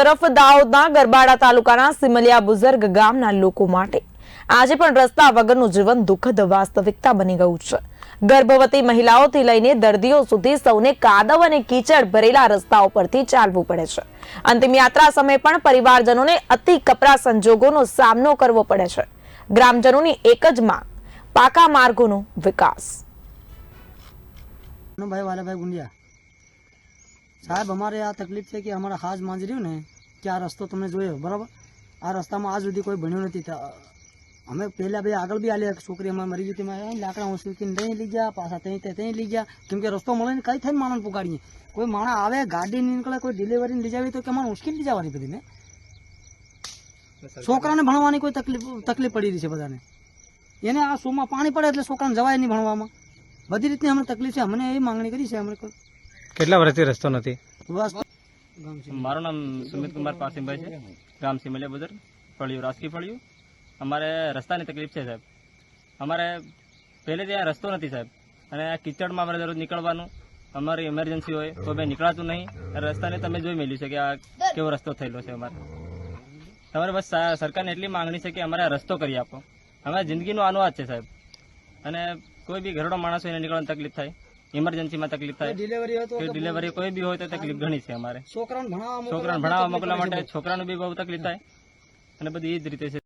તરફ દાહોદના ગરબાડા તાલુકાના સિમલિયા બુઝર્ગ ગામના લોકો માટે આજે પણ રસ્તા વગરનું જીવન દુઃખદ વાસ્તવિકતા બની ગયું છે. ગર્ભવતી મહિલાઓથી લઈને દર્દીઓ સુધી સૌને કાદવ અને કીચડ ભરેલા રસ્તાઓ પરથી ચાલવું પડે છે. અંતિમ યાત્રા સમયે પણ પરિવારજનોને અતિ કપરા સંજોગોનો સામનો કરવો પડે છે. ગ્રામજનોની એક જ માંગ, પાકા માર્ગોનો વિકાસ. ભાઈ વાલાભાઈ ગુંડિયા. સાહેબ અમારે આ તકલીફ છે કે અમારા હાજ માંજ રહ્યું ને કે આ રસ્તો તમે જોયો બરાબર? આ રસ્તામાં આજ સુધી કોઈ ભણ્યું નથી. તા- અમે પહેલા ભાઈ આગળ બી આલ્યા છોકરી અમારે મરી ગઈ હતી લાકડા લાકડા ઉસકીને ત્યાં લઈ ગયા પાછા ત્યાં ત્યાં ત્યાં લઈ ગયા કેમ કે રસ્તો મળે ને કઈ થાય માણસ પુગાડીએ કોઈ માણસ આવે ગાડી નીકળે કોઈ ડિલિવરી લઈ જાવી તો કે મારે મુશ્કેલી લઈ જવાની બધી ને. છોકરાને ભણવાની કોઈ તકલીફ તકલીફ પડી રહી છે બધાને. એને આ શોમાં પાણી પડે એટલે છોકરાને જવાય નહીં ભણવામાં. બધી રીતની અમને તકલીફ છે. અમને એવી માંગણી કરી છે અમને કોઈ કેટલા વર્ષથી રસ્તો નથી? મારું નામ સુમિત કુમાર પાસીમભાઈ છે. ગામ સિમલિયા બજાર. ફળિયું રાજકી ફળિયું. અમારે રસ્તાની તકલીફ છે, સાહેબ. અમારે પહેલે ત્યાં રસ્તો નથી, સાહેબ. અને આ કિચડમાં અમારે દરરોજ નીકળવાનું, અમારી ઇમરજન્સી હોય તો બે નીકળાતું નહીં. આ રસ્તાને તમે જોઈ મેલ્યું છે કે આ કેવો રસ્તો થયેલો છે અમારે. તમારે બસ સરકારને એટલી માંગણી છે કે અમારે આ રસ્તો કરી આપો. અમારા જિંદગીનો આનો છે, સાહેબ. અને કોઈ બી ઘરડો માણસ એને નીકળવાની તકલીફ થાય. ઇમરજન્સીમાં તકલીફ થાય. ડિલિવરી કોઈ બી હોય તો તકલીફ ઘણી છે અમારે. છોકરાને મોકલવા ભણાવવા મોકલવા માટે છોકરાનું બી બહુ તકલીફ થાય. અને બધી એ જ રીતે છે.